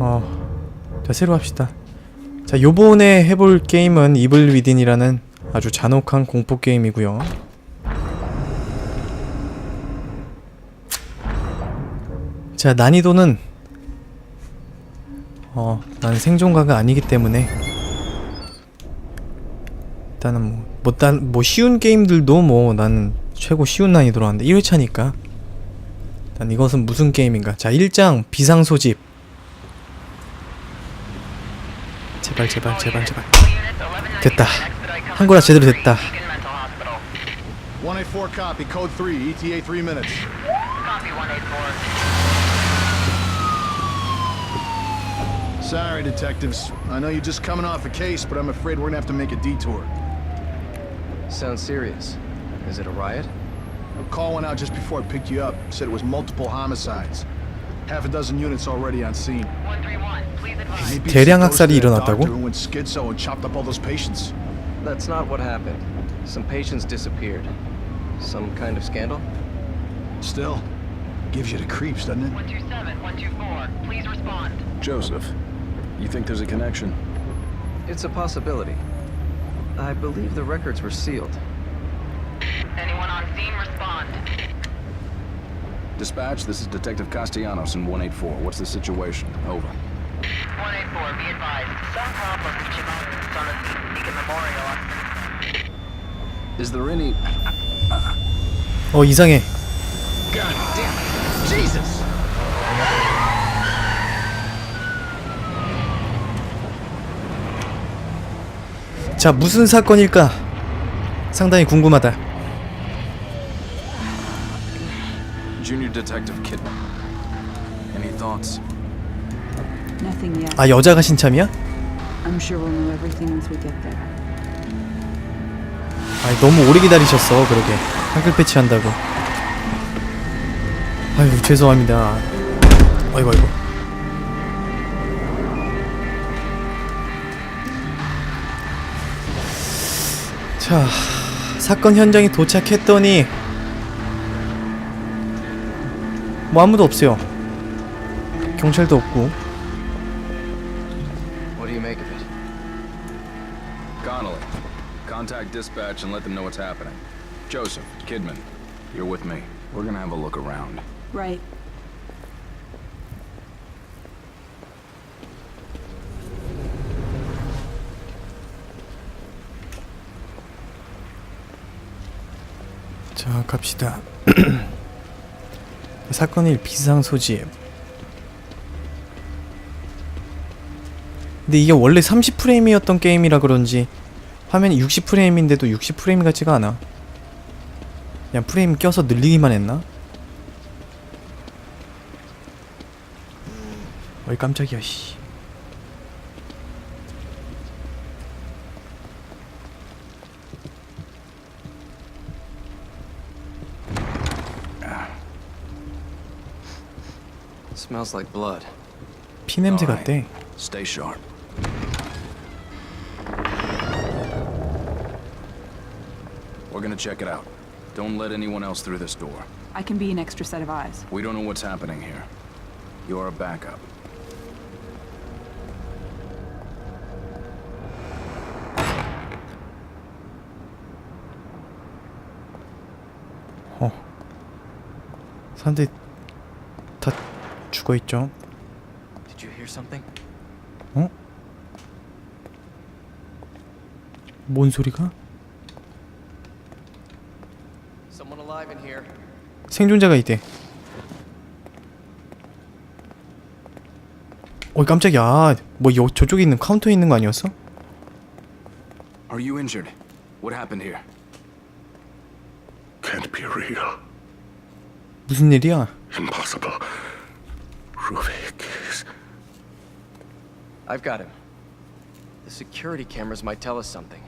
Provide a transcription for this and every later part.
어, 자 새로 합시다. 자 요번에 해볼 게임은 이블 위딘이라는 아주 잔혹한 공포 게임이고요. 자 난이도는 어 나는 생존가가 아니기 때문에 일단은 뭐, 뭐, 딴, 뭐 쉬운 게임들도 뭐 나는 최고 쉬운 난이도로 하는데 1회차니까 일단 이것은 무슨 게임인가 자 1장 비상소집 제발 제발 제발 제발 됐다 한거라 제대로 됐다 184 copy, code 3, ETA 3 minutes. Copy 184. Sorry, detectives. I know you're just coming off a case, but I'm afraid we're gonna have to make a detour. Sounds serious. Is it a riot? A call went out just before I picked you up. Said it was multiple homicides. Half a dozen units already on scene. 131, please advise. Maybe it's 대량 the 학살이 ghost of that 일어났다고? doctor who went schizo and chopped up all those patients. That's not what happened. Some patients disappeared. Some kind of scandal? Still, gives you the creeps, doesn't it? 127, 124, please respond. Joseph, you think there's a connection? It's a possibility. I believe the records were sealed. Anyone on scene, respond. Dispatch, this is Detective Castellanos in 184. What's the situation? Over. 184, be advised. Some problem reaching out on a Beacon Memorial on Is there any... 어 이상해 God damn it! Jesus! 자 무슨 사건일까 상당히 궁금하다 Junior Detective Kidman. Any thoughts? Nothing yet. 아 여자가 신참이야? I'm sure we'll know everything once we get there. 아 너무 오래 기다리셨어 그러게 한글 패치 한다고 아유 죄송합니다 아이고 아이고 자 사건 현장에 도착했더니 뭐 아무도 없어요 경찰도 없고 What do you make of it? Connolly, contact dispatch and let them know what's happening. Joseph, Kidman, you're with me. We're gonna have a look around. Right. 자 갑시다 사건일 비상 소집. 근데 이게 원래 30프레임이었던 게임이라 그런지 화면이 60프레임인데도 60프레임 같지가 않아. 그냥 프레임 껴서 늘리기만 했나? 어이 깜짝이야 씨 Smells like blood. 피냄새 Alright. 같대 Stay sharp. We're gonna check it out. Don't let anyone else through this door. I can be an extra set of eyes. We don't know what's happening here. You're a backup. 어 사람들이 다 죽어 있죠 you hear something? 뭔 소리가? Someone alive in here. 생존자가 있대. 어이 깜짝이야. 뭐 여, 저쪽에 있는 카운터에 있는 거 아니었어? Are you injured? What happened here? Can't be real. 무슨 일이야? Impossible. Ruvik is. I've got him. The security cameras might tell us something.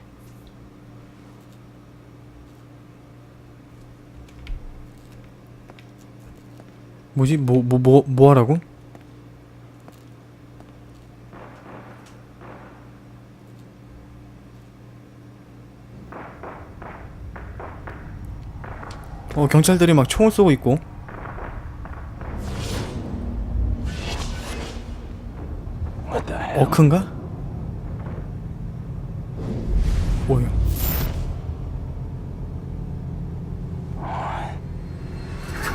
뭐지? 뭐 뭐 뭐 뭐 하라고? 어 경찰들이 막 총을 쏘고 있고 어큰가? 뭐야?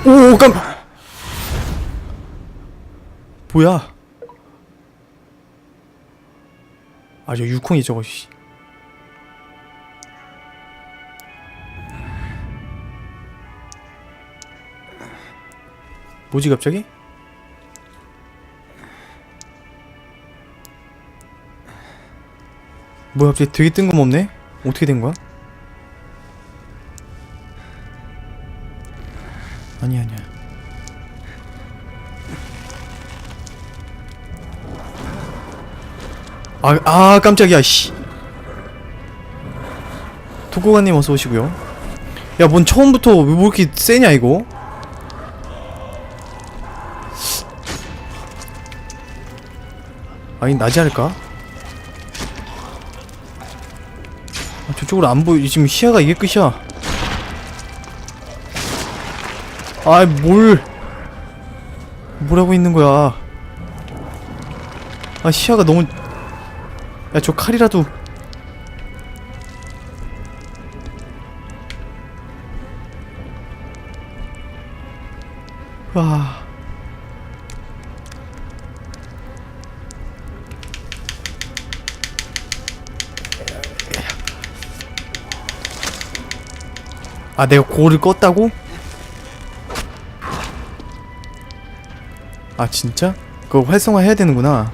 오 깜. 뭐야? 아저 유콩이 저거 씨. 뭐지 갑자기? 뭐야 갑자기 되게 뜬금없네? 어떻게 된 거야? 아니 아니야 아, 아 깜짝이야 씨 독고관님 어서 오시고요 야 뭔 처음부터 왜뭐 이렇게 세냐 이거 아니 나지 않을까? 아, 저쪽으로 안 보여. 지금 시야가 이게 끝이야. 아이, 뭘. 뭘 하고 있는 거야. 아, 시야가 너무. 야, 저 칼이라도. 와. 아 내가 고를 껐다고? 아 진짜? 그거 활성화 해야 되는구나.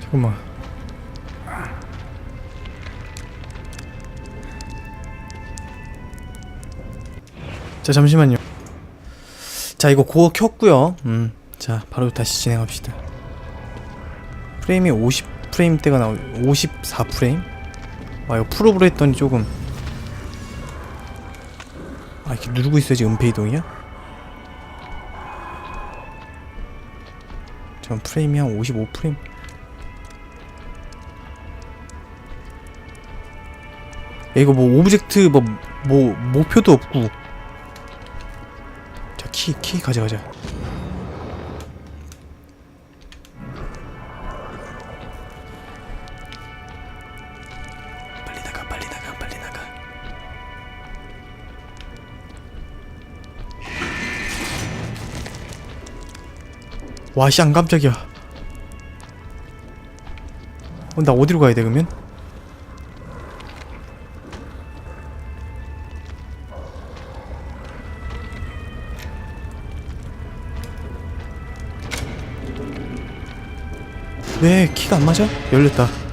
잠깐만. 자 잠시만요. 자 이거 고어 켰고요. 음자 바로 다시 진행합시다. 프레임이 50프레임대가 나오 54프레임? 아 이거 풀업을 했더니 조금 아 이렇게 누르고 있어야지 은폐 이동이야? 전 프레임이 한 55프레임. 야 이거 뭐 오브젝트 뭐, 뭐 목표도 없고. 자 키 키 가져가자 와샹 깜짝이야 어, 나 어디로 가야 돼 그러면? 왜 키가 안 맞아? 열렸다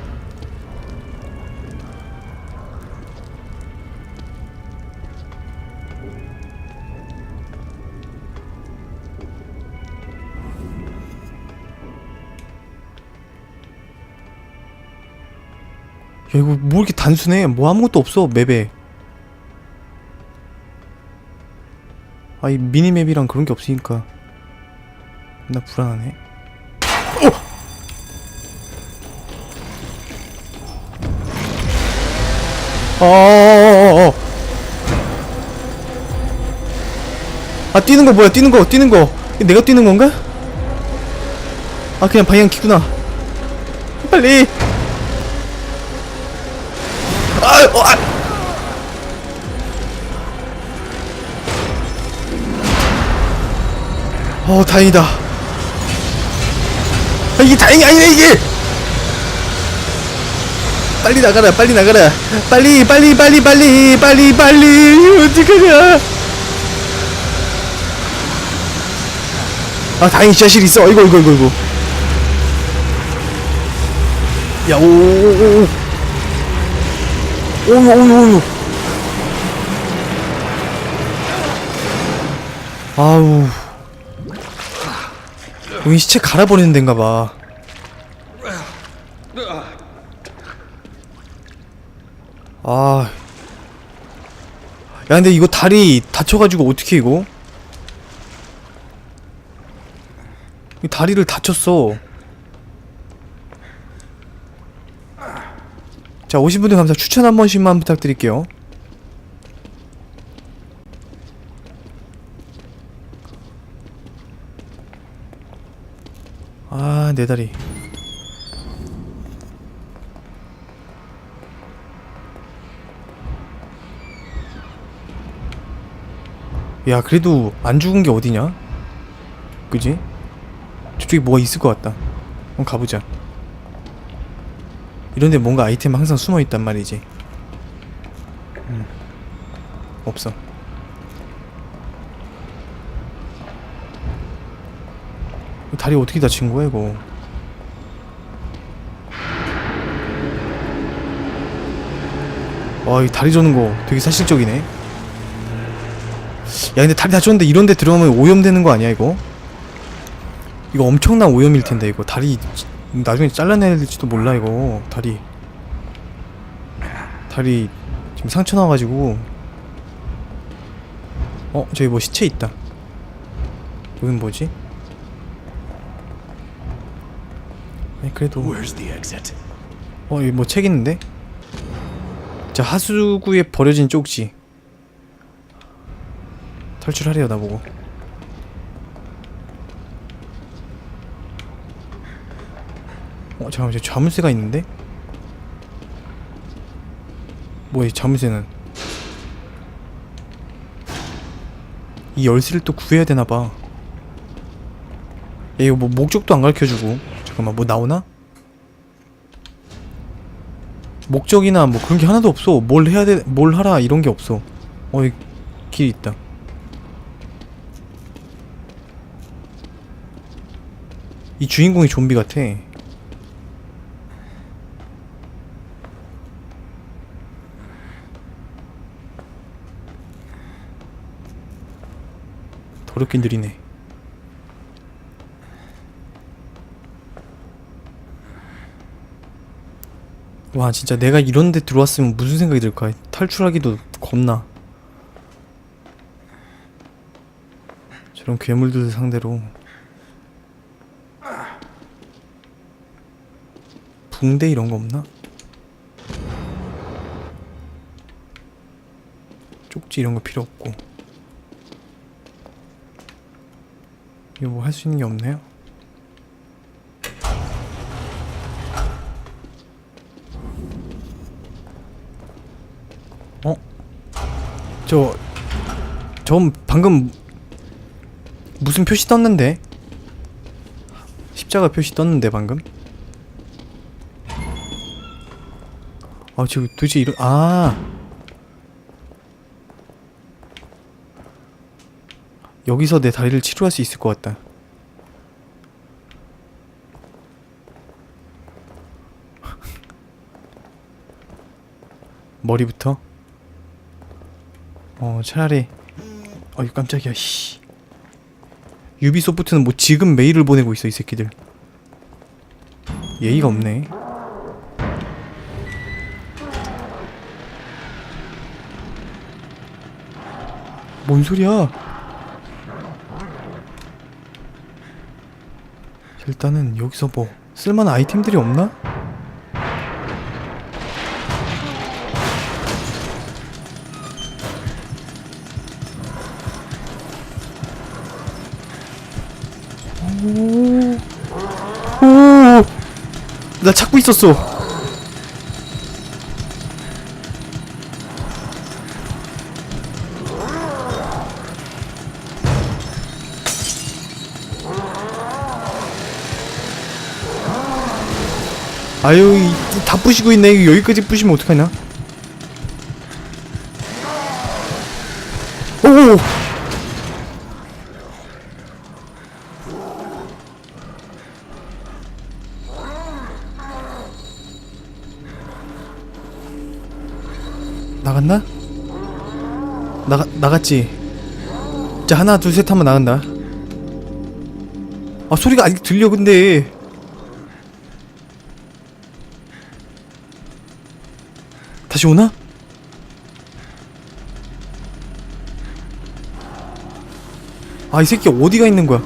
단순해. 뭐 아무것도 없어 맵에. 아이 미니맵이랑 그런 게 없으니까. 나 불안하네. 어! 어어어어어. 아 뛰는 거 뭐야? 뛰는 거 뛰는 거. 내가 뛰는 건가? 아 그냥 방향 키구나. 빨리 아, 어, 아. 어, 다행이다. 아, 이게 다행이 아니네, 이게! 빨리 나가라, 빨리 나가라. 빨리, 빨리, 빨리, 빨리, 빨리, 빨리. 어떡하냐. 아, 다행히 자실 있어. 이거, 이거, 이거, 이거. 야, 오, 오, 오, 오. 오유 오유 오유 아우 여기 시체 갈아버리는 데인가 봐 아. 야, 근데 이거 다리 다쳐가지고 어떻게 이거? 이 다리를 다쳤어. 자, 오신 분들 감사. 추천 한 번씩만 부탁드릴게요. 아, 내 다리. 야, 그래도 안 죽은 게 어디냐? 그지? 저쪽에 뭐가 있을 것 같다. 한번 가보자. 이런데 뭔가 아이템 항상 숨어 있단 말이지. 음. 없어. 다리 어떻게 다친 거야 이거? 와, 이 다리 저는 거 되게 사실적이네. 야, 근데 다리 다쳤는데 이런 데 들어가면 오염되는 거 아니야, 이거? 이거 엄청난 오염일 텐데, 이거. 다리 지- 나중에 잘라낼지도 몰라, 이거. 다리. 다리 지금 상처 나가지고. 어, 저기 뭐 시체 있다. 여긴 뭐지? 아니, 그래도. 어, 여기 뭐 책 있는데? 자, 하수구에 버려진 쪽지. 탈출하래요, 나보고. 어, 잠깐만, 저 자물쇠가 있는데? 뭐야, 이 자물쇠는? 이 열쇠를 또 구해야 되나봐. 얘 이거 뭐 목적도 안 가르쳐주고. 잠깐만, 뭐 나오나? 목적이나 뭐 그런 게 하나도 없어. 뭘 해야 돼, 뭘 하라 이런 게 없어. 어, 여기 길 있다. 이 주인공이 좀비 같아. 더럽게 느리네. 와 진짜 내가 이런 데 들어왔으면 무슨 생각이 들까 탈출하기도 겁나 저런 괴물들 상대로 붕대 이런 거 없나? 쪽지 이런 거 필요 없고 이거 뭐 할 수 있는 게 없나요? 어? 저, 저 방금 무슨 표시 떴는데? 십자가 표시 떴는데 방금? 아 지금 도대체 이런 아 여기서 내 다리를 치료할 수 있을 것 같다. 머리부터? 어 차라리. 어이 깜짝이야. 씨. 유비소프트는 뭐 지금 메일을 보내고 있어 이 새끼들. 예의가 없네. 뭔 소리야 일단은 여기서 뭐 쓸만한 아이템들이 없나? 오, 나 찾고 있었어. 아유, 이- 다 부시고 있네. 여기까지 부시면 어떡하냐? 오! 나갔나? 나가 나갔지. 자 하나 둘 셋 하면 나간다. 아 소리가 아직 들려 근데. 다시 오나? 아 이 새끼 어디가 있는 거야?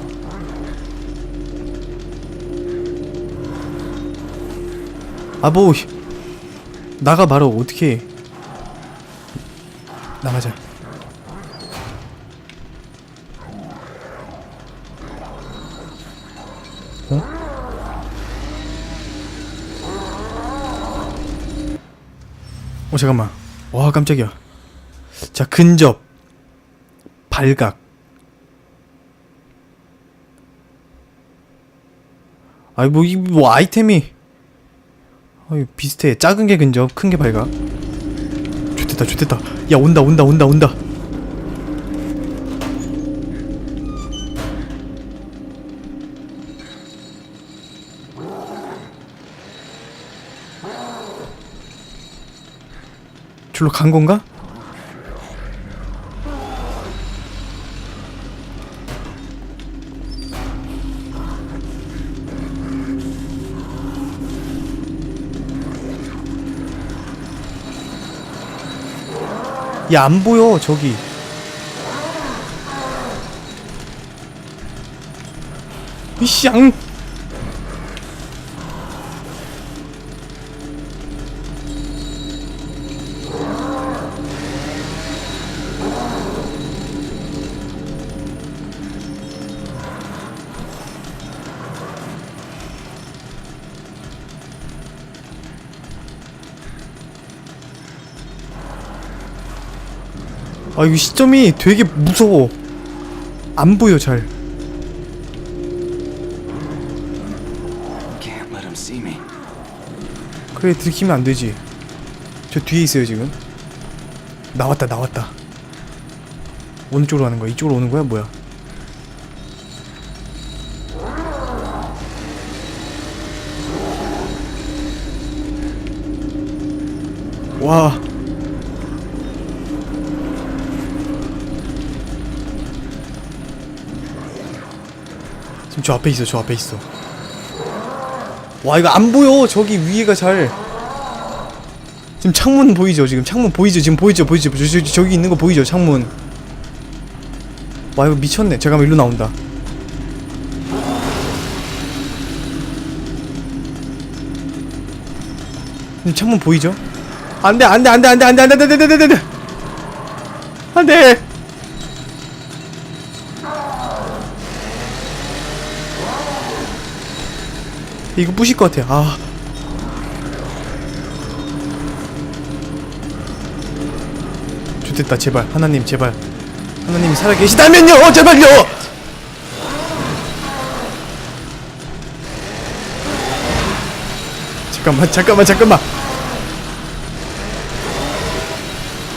아 뭐 나가 말어 어떻게 해? 나가자. 어? 어 잠깐만. 와 깜짝이야. 자 근접. 발각. 아이 뭐, 이, 뭐 아이템이. 아이 비슷해. 작은 게 근접 큰 게 발각. 좋됐다 좋됐다. 야 온다 온다 온다 온다 줄로 간 건가? 야 안 보여 저기 이쌍 아 이거 시점이 되게 무서워. 안 보여 잘. Can't let him see me. 그래 들키면 안 되지. 저 뒤에 있어요 지금. 나왔다 나왔다. 어느 쪽으로 가는 거야. 이쪽으로 오는 거야? 뭐야? 와 저 앞에 있어 저 앞에 있어 와 이거 안 보여 저기 위에가 잘 지금 창문 보이죠 지금 창문 보이죠 지금 보이죠 보이죠 저, 저, 저 기 있는 거 보이죠 창문 와 이거 미쳤네 잠깐만 일로 나온다 지금 창문 보이죠 안돼 안돼 안돼 안돼 안돼 안돼 안돼 안돼 안돼 안돼 이거 부실 것 같아. 아. 좋됐다 제발 하나님 제발 하나님이 살아 계시다면요 제발요. 잠깐만 잠깐만 잠깐만.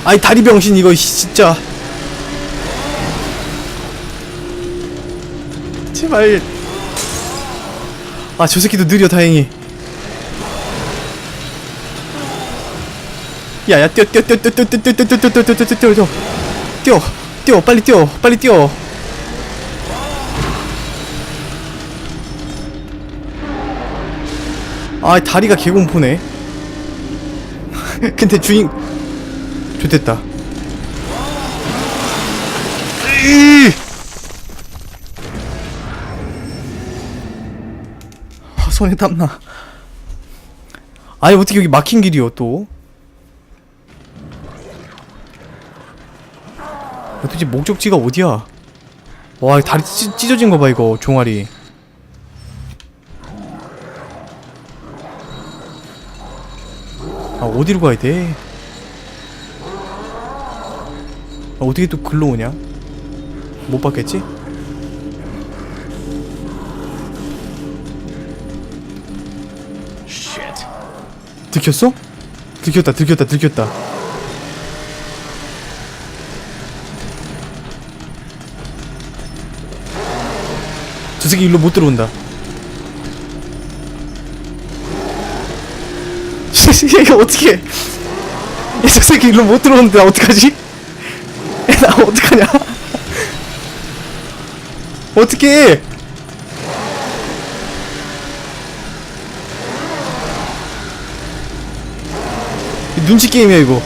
아이 다리 병신 이거 씨, 진짜. 제발. 아 저 새끼도 느려 다행히 야야 뛰어 뛰어 뛰어 뛰어 뛰어 뛰어 뛰어 뛰어 뛰어 뛰어 뛰어 뛰어 뛰어 뛰어 뛰어 빨리 뛰어 빨리 뛰어 아 다리가 개공포네 근데 주인 좋됐다 으이! 손에 땀나. 아니 어떻게 여기 막힌 길이요 또? 도대체 목적지가 어디야? 와 다리 찢, 찢어진 거 봐 이거 종아리. 아 어디로 가야 돼? 아, 어떻게 또 글로 오냐? 못 봤겠지? 들켰어? 들켰다 들켰다 들켰다. 저 새끼 일로 못 들어온다. 이거 어떻게 저 새끼 일로 못 들어오는데 나 어떡하지? 나 어떡하냐? 어떡해 눈치 게임이야 이거.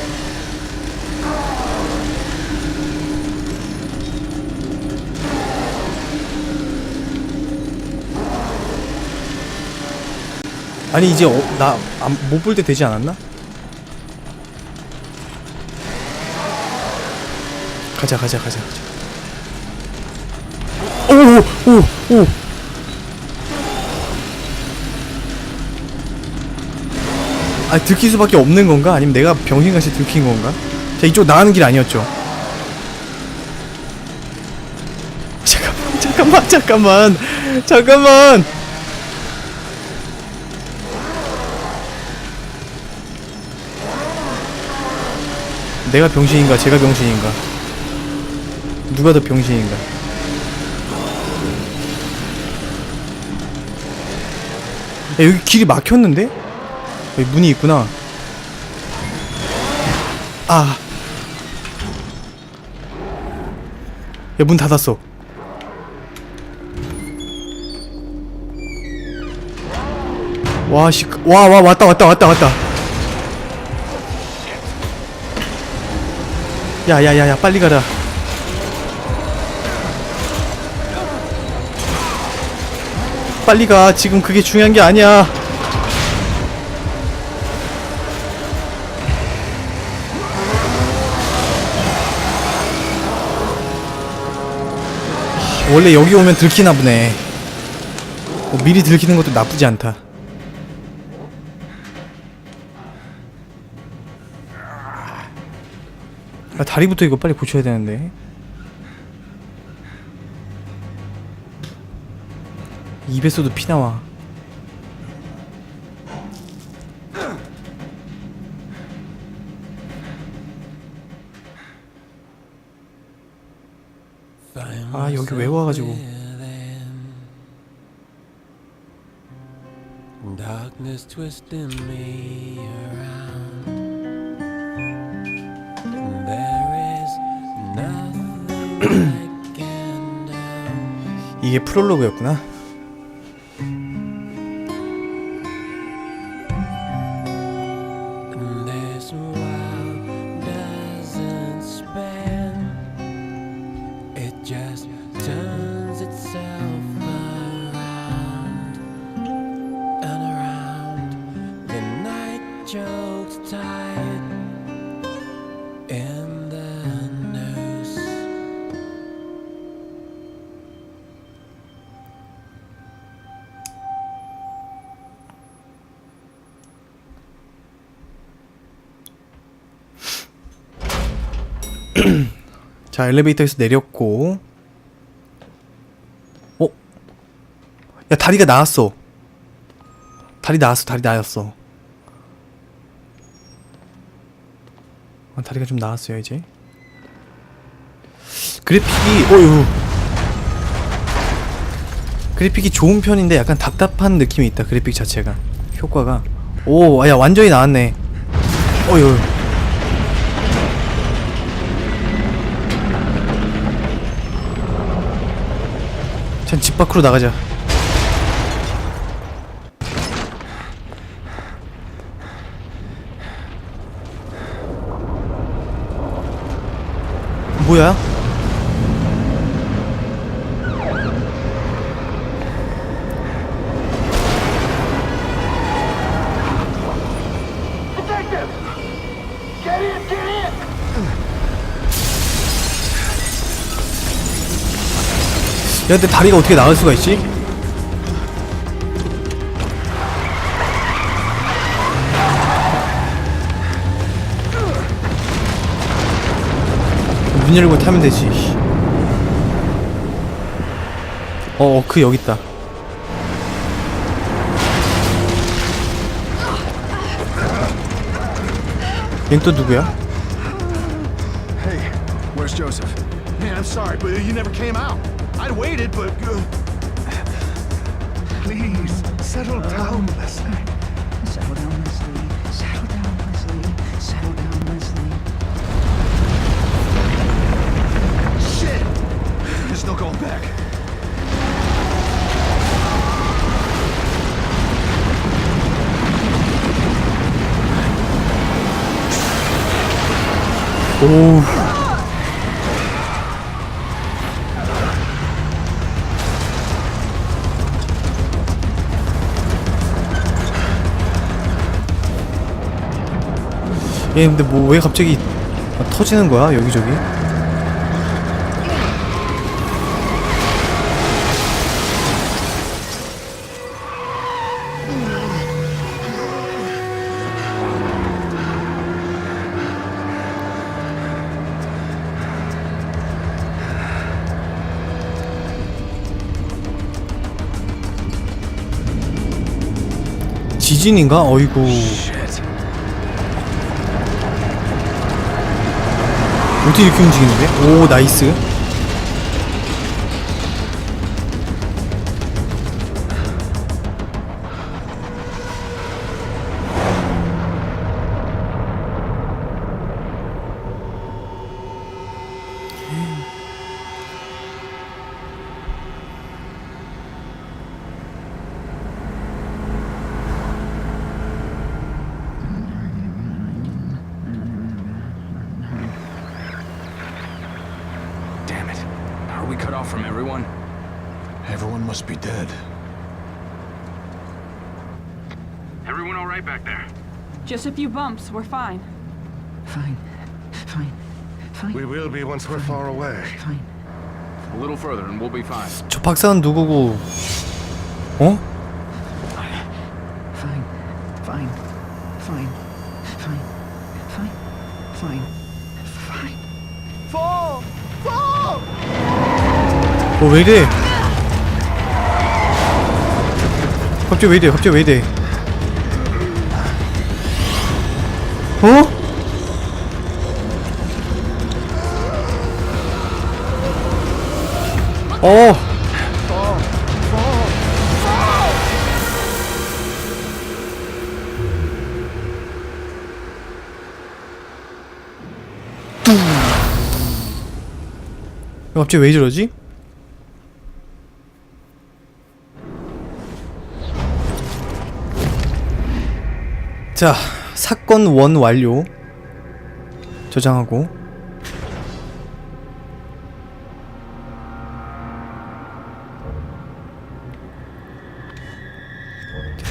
아니 이제 어, 나못 볼 때 되지 않았나? 가자 가자 가자 가자. 오오오 오. 아 들킬 수밖에 없는 건가? 아니면 내가 병신같이 들킨 건가? 자 이쪽 나가는 길 아니었죠? 잠깐만 잠깐만 잠깐만 잠깐만 내가 병신인가 제가 병신인가 누가 더 병신인가 야 여기 길이 막혔는데? 여기 문이 있구나 아. 야, 문 닫았어. 와, 씨. 와, 와, 왔다, 왔다, 왔다, 왔다. 야, 야, 야, 야, 빨리 가라. 빨리 가. 지금 그게 중요한 게 아니야. 원래 여기 오면 들키나 보네. 뭐 미리 들키는 것도 나쁘지 않다. 아, 다리부터 이거 빨리 고쳐야 되는데. 입에서도 피 나와. 아 여기 왜 와가지고 Darkness twisting me around. There is nothing I can do. 이게 프롤로그였구나. 자 엘리베이터에서 내렸고. 어? 야 다리가 나왔어. 다리 나왔어. 다리 나왔어. 아, 다리가 좀 나왔어요 이제. 그래픽이 어유. 그래픽이 좋은 편인데 약간 답답한 느낌이 있다. 그래픽 자체가 효과가. 오, 아, 야 완전히 나왔네. 어유. 집 밖으로 나가자. 뭐야? 야, 근데 다리가 어떻게 나갈 수가 있지? 문 열고 타면 되지. 어, 어, 그 여기 있다. 얜또 누구야? Hey, where's Joseph? Man, I'm sorry, but you never came out. I'd waited, but. Uh... Please, settle down, Leslie. Settle down, Leslie. Settle down, Leslie. Settle down, Leslie. Shit! There's no going back. 오. 얘 근데 뭐 왜 갑자기 터지는 거야 여기저기? 지진인가? 어이구 어떻게 이렇게 움직이는데? 오 나이스 bumps. We're fine. Fine. Fine. Fine. We will be once we're far away. Fine. A little further and we'll be fine. 저 박사는 누구고 어? Fine. Fine. Fine. Fine. Fine. Fine. Fine. 어 왜 이래 갑자기 왜 이래 갑자기 왜 이래 어? 어 갑자기 왜 저러지? 자, 사건 원 완료. 저장하고.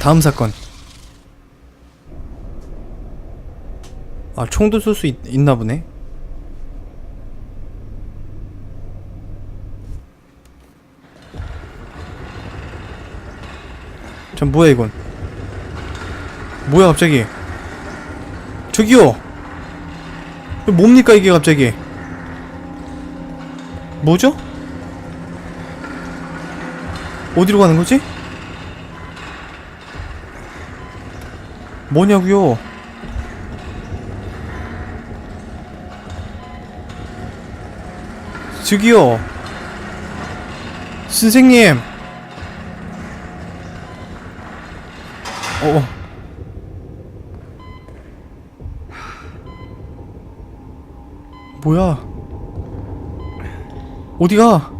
다음 사건. 아, 총도 쏠 수 있나 보네. 전 뭐야 이건? 뭐야 갑자기? 저기요. 뭡니까 이게 갑자기? 뭐죠? 어디로 가는 거지? 뭐냐고요? 저기요. 선생님. 어. 뭐야? 어디가?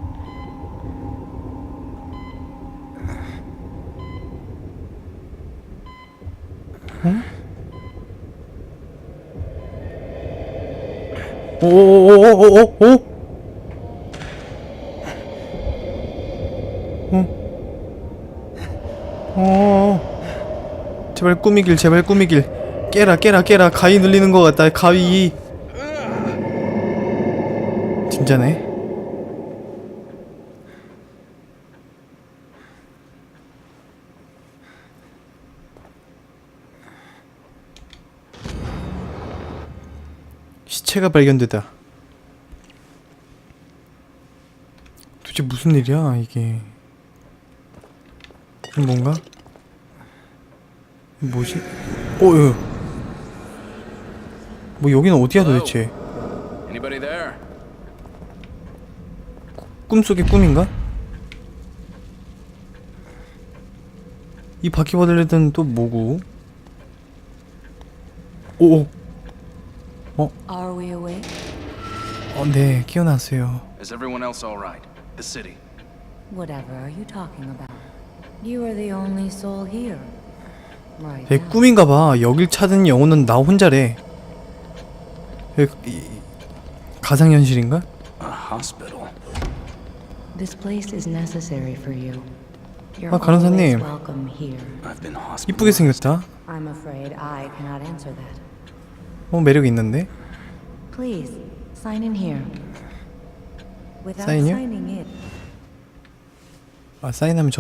어? 오오오오오오? 어? 어? 제발 꾸미길 제발 꾸미길 깨라 깨라 깨라 가위 눌리는 것 같다 가위 진짜네 시체가 발견되다 도대체 무슨 일이야 이게 이게 뭔가? 뭐지? 어, 어. 뭐 여기는 어디야 도대체? 꿈속의 꿈인가? 이 바퀴벌레들은 또 뭐고? 오, Are we awake? 어, 네, 깨어났어요. Is everyone else all right? The city. Whatever are you talking about? You are the only soul here. Right. 제 now. 꿈인가 봐. 여길 찾은 영혼은 나 혼자래. 에, 이- 가상현실인가? A hospital. This place is necessary for you. You're 아, 간호사님. always welcome here. I've been 이쁘게 hospitalized. 생겼다. I'm afraid I cannot answer that. 어, 매력 있는데? Please sign in here. Without 사인이요? signing in, 아, 사인하면 저